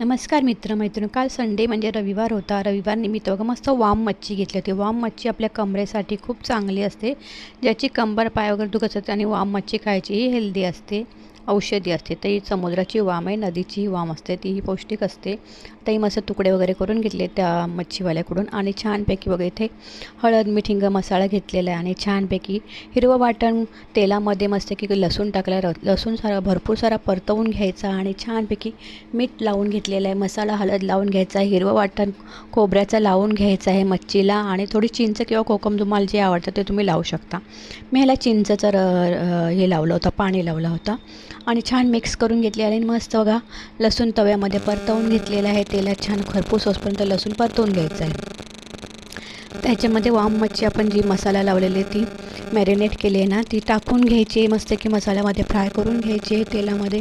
नमस्कार मित्र मैत्रिणी काल संडे म्हणजे रविवार होता. रविवार निमित्त बघा मस्त वाम मच्छी घेतली होती. वाम मच्छी आपल्या कमरेसाठी खूप चांगली असते. ज्याची कंबर पाय वगैरे दुखत असते आणि वाम मच्छी खायची ही हेल्दी असते औषधी असते. तर ही समुद्राची वाम आहे नदीची वाम असते तीही पौष्टिक असते. तर ही मस्त तुकडे वगैरे करून घेतले त्या मच्छीवाल्याकडून आणि छानपैकी वगैरे इथे हळद मिठिंग मसाला घेतलेला आहे आणि छानपैकी हिरवं वाटण तेलामध्ये मस्त की लसूण टाकला लसूण सारा भरपूर सारा परतवून घ्यायचा आणि छानपैकी मीठ लावून घेतलेला आहे. मसाला हळद लावून घ्यायचा आहे हिरवं वाटण खोबऱ्याचं लावून घ्यायचं आहे मच्छीला आणि थोडी चिंच किंवा कोकम तुम्हाला जे आवडतं ते तुम्ही लावू शकता. मी ह्याला चिंचचं र हे लावलं होतं पाणी लावलं होतं. आणि छान मिक्स करून घेतले आणि मस्त बघा लसूण तव्यामध्ये परतवून घेतलेलं आहे तेलात छान खरपूस होसपर्यंत लसूण परतवून घ्यायचं आहे. त्याच्यामध्ये वाम मच्छी आपण जी मसाला लावलेली ती मॅरिनेट केली आहे ना ती टाकून घ्यायची मस्त की मसाल्यामध्ये फ्राय करून घ्यायची आहे तेलामध्ये.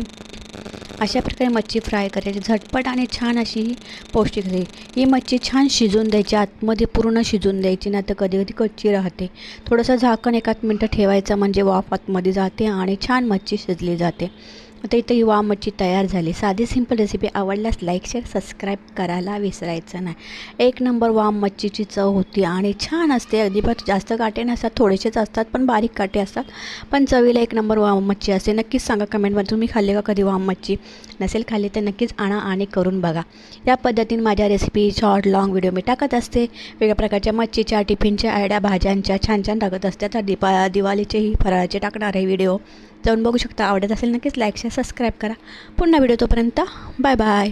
अशा प्रकारे मच्छी फ्राय करायची. झटपट आणि छान अशी ही पौष्टिक असते. ही मच्छी छान शिजून द्यायची आतमध्ये पूर्ण शिजून द्यायची नाही तर कधी कधी कच्ची राहते. थोडंसं झाकण एकाच मिनटं ठेवायचं म्हणजे वाफ आतमध्ये जाते आणि छान मच्छी शिजली जाते. आता इथं युवा मच्छी तयार झाली. साधी सिंपल रेसिपी आवडल्यास लाईक शेअर सबस्क्राईब करायला विसरायचं नाही. एक नंबर वाम मच्छीची चव होती आणि छान असते. अजिबात जास्त काटे नसतात थोडेसेच असतात पण बारीक काटे असतात. पण चवीला एक नंबर वाम मच्छी असते. नक्कीच सांगा कमेंटमध्ये तुम्ही खाल्ले का कधी वाम मच्छी? नसेल खाल्ली तर नक्कीच आणा आणि करून बघा. या पद्धतीने माझ्या रेसिपी शॉर्ट लाँग व्हिडिओ मी टाकत असते. वेगळ्या प्रकारच्या मच्छीच्या टिफिनच्या आयड्या भाज्यांच्या छान छान टाकत असते. तर दिपा दिवाळीचेही फराळाचे टाकणार आहे व्हिडिओ जाऊन बघू शकता. आवडत असेल नक्कीच लाईक शेअर सबस्क्राईब करा. पुन्हा व्हिडिओ तोपर्यंत बाय बाय